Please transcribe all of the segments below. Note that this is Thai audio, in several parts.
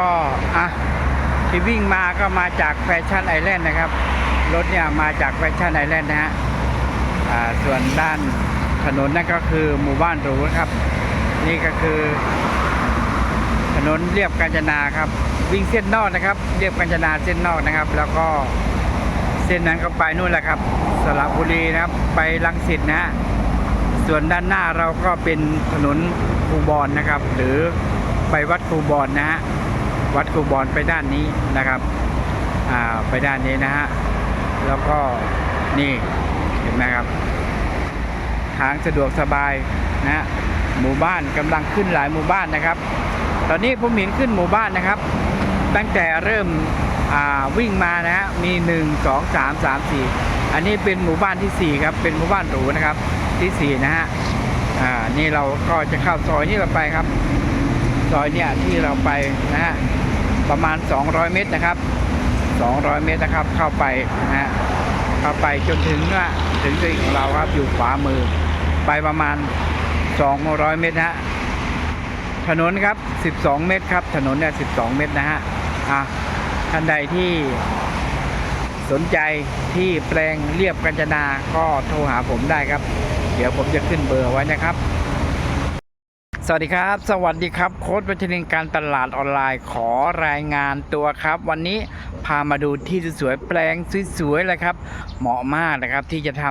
ก็อะที่วิ่งมาก็มาจากแฟชั่นไอแลนด์นะครับ รถเนี่ยมาจากแฟชั่นไอแลนด์นะฮะอ่าส่วนด้านถนนนั่นก็คือหมู่บ้านหรูนะครับ นี่ก็คือ ถนนเรียบกาญจนาครับ วิ่งเส้นนอกนะครับ เรียบกาญจนาเส้นนอกนะครับ แล้วก็เส้นนั้นก็ไปนู่นแหละครับ สระบุรีนะครับ ไปลังสิตนะฮะส่วนด้านหน้าเราก็เป็นถนนคูบอนนะครับ หรือไปวัดคูบอนนะฮะ วัดคูบอนไปด้านนี้นะครับไปด้านนี้นะฮะแล้วก็นี่เห็นไหมครับ ทางสะดวกสบายนะฮะหมู่บ้านกำลังขึ้นหลายหมู่บ้านนะครับ ตอนนี้ผมเห็นขึ้นหมู่บ้านนะครับ ตั้งแต่เริ่มวิ่งมานะฮะมี 1 2 3 3 4 อันนี้เป็นหมู่บ้านทีสี่4 ครับเป็นหมู่บ้านหรูนะครับที่4นะฮะอ่านี่เราก็จะเข้าซอยนี้เราไปครับ ซอยเนี่ยที่เราไปนะฮะ ประมาณ 200 เมตรนะครับ 200 เมตรนะครับ เข้าไปนะฮะเข้าไปจนถึงว่าถึงจุดของเราครับอยู่ขวามือ ไปประมาณ 200 เมตรฮะถนนครับ 12 เมตรครับ ถนนเนี่ย 12 เมตรนะฮะอะท่านใดที่สนใจที่แปลงเรียบกัญจนาก็โทรหาผมได้ครับ เดี๋ยวผมจะขึ้นเบอร์ไว้นะครับ สวัสดีครับ สวัสดีครับ โค้ดวัชรินการตลาดออนไลน์ขอรายงานตัวครับ วันนี้พามาดูที่สวยๆแปลงสวยๆเลยครับ เหมาะมากนะครับที่จะท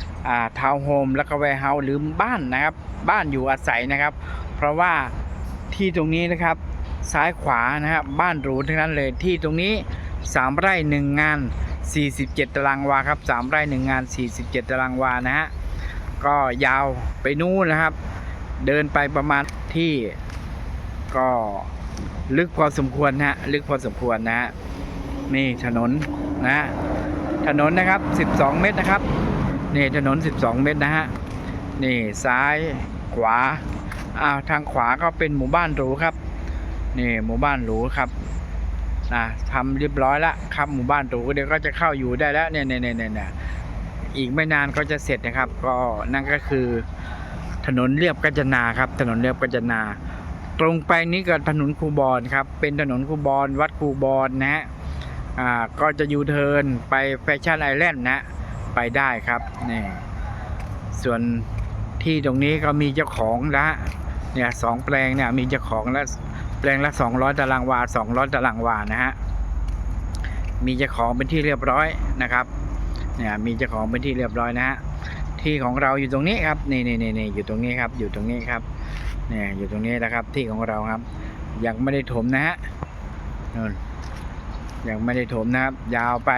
ำทาวน์โฮมแล้วก็แวร์เฮาส์หรือบ้านนะครับ บ้านอยู่อาศัยนะครับ เพราะว่าที่ตรงนี้นะครับซ้ายขวานะครับบ้านหรูทั้งนั้นเลยที่ตรงนี้ 3 ไร่ 1 งาน 47 ตารางวาครับ 3 ไร่ 1 งาน 47 ตารางวานะฮะก็ยาวไปนู่นนะครับ เดินไปประมาณที่ก็ลึกพอสมควรนะฮะลึกพอสมควรนะฮะนี่ถนนนะ ถนนนะครับ 12 เมตรนะครับ นี่ถนน 12 เมตรนะฮะ นี่ซ้ายขวา อ้าวทางขวาก็เป็นหมู่บ้านหรูครับ นี่หมู่บ้านหรูครับนะทำเรียบร้อยแล้วครับหมู่บ้านหรูเดี๋ยวก็จะเข้าอยู่ได้แล้วเนี่ยเนี่ยเนี่ยเนี่ยอีกไม่นานก็จะเสร็จนะครับ ก็นั่นก็คือ ถนนเรียบกัจนาครับ ถนนเรียบกัจนา ตรงไปนี้ก็ถนนคูบอนครับ เป็นถนนคูบอนวัดคูบอนนะฮะอ่าก็จะยูเทิร์นไปแฟชั่นไอแลนด์นะ ไปได้ครับนี่ส่วนที่ตรงนี้ก็มีเจ้าของล้วเนี่ยสองแปลงเนี่ยมีเจ้าของล้วแปลงละ 200 ตารางวา 200 ตารางวานะฮะมีเจ้าของเป็นที่เรียบร้อยนะครับเนี่ยมีเจ้าของเป็นที่เรียบร้อยนะฮะ ที่ของเราอยู่ตรงนี้ครับนี่นี่นี่นี่อยู่ตรงนี้ครับ อยู่ตรงนี้ครับเนี่ยอยู่ตรงนี้นะครับ ที่ของเราครับ ยังไม่ได้ถมนะฮะนู่นยังไม่ได้ถมนะครับ ยาวไป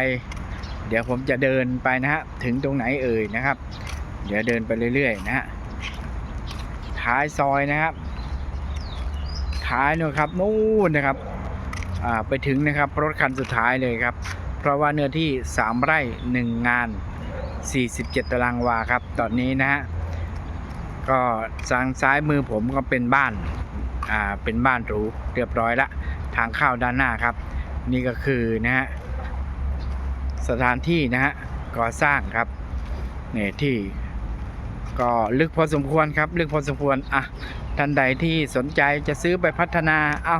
เดี๋ยวผมจะเดินไปนะฮะถึงตรงไหนเอ่ยนะครับ เดี๋ยวเดินไปเรื่อยๆนะฮะท้ายซอยนะครับ ท้ายนู่นครับนู่นนะครับอ่าไปถึงนะครับรถคันสุดท้ายเลยครับ เพราะว่าเนื้อที่ 3 ไร่ 1 งาน 47 ตารางวาครับ ตอนนี้นะฮะ ก็ทางซ้ายมือผมก็เป็นบ้าน อ่า เป็นบ้านหรูเรียบร้อยละ ทางเข้าด้านหน้าครับ นี่ก็คือนะฮะ สถานที่นะฮะ ก่อสร้างครับเนี่ยที่ก็ลึกพอสมควรครับ ลึกพอสมควร อะ ท่านใดที่สนใจจะซื้อไปพัฒนา เอ้า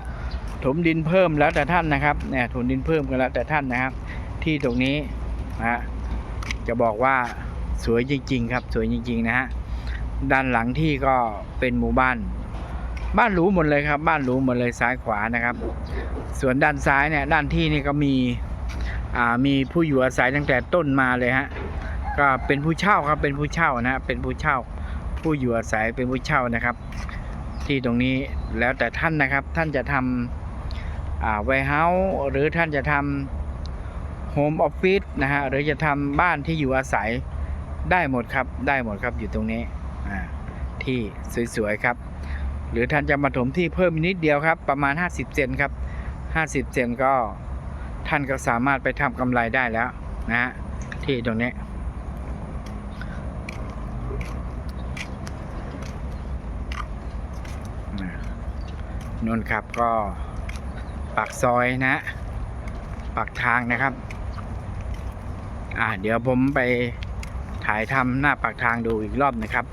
ถมดินเพิ่มแล้วแต่ท่านนะครับเนี่ยถมดินเพิ่มกันแล้วแต่ท่านนะครับ ที่ตรงนี้นะฮะ จะบอกว่าสวยจริง ๆ ครับ สวยจริง ๆ นะฮะด้านหลังที่ก็เป็นหมู่บ้าน บ้านหรูหมดเลยครับ บ้านหรูหมดเลยซ้ายขวานะครับ ส่วนด้านซ้ายเนี่ยด้านที่นี่ก็มีอ่ามีผู้อยู่อาศัยตั้งแต่ต้นมาเลยฮะก็เป็นผู้เช่าครับเป็นผู้เช่านะเป็นผู้เช่า ผู้อยู่อาศัยเป็นผู้เช่านะครับ ที่ตรงนี้แล้วแต่ท่านนะครับท่านจะทำอ่าไวเฮาส์หรือท่านจะทำ โฮมออฟฟิศนะฮะหรือจะทำบ้านที่อยู่อาศัยได้หมดครับได้หมดครับอยู่ตรงนี้ที่สวยๆครับ หรือท่านจะมาถมที่เพิ่มอีกนิดเดียวครับ ประมาณ 50 เซนครับ 50 เซนก็ท่านก็สามารถไปทำกำไรได้แล้วนะฮะที่ตรงนี้นนนครับก็ปากซอยนะฮะปากทางนะครับ อ่าเดี๋ยวผมไปถ่ายทำหน้าปากทางดูอีกรอบนะครับ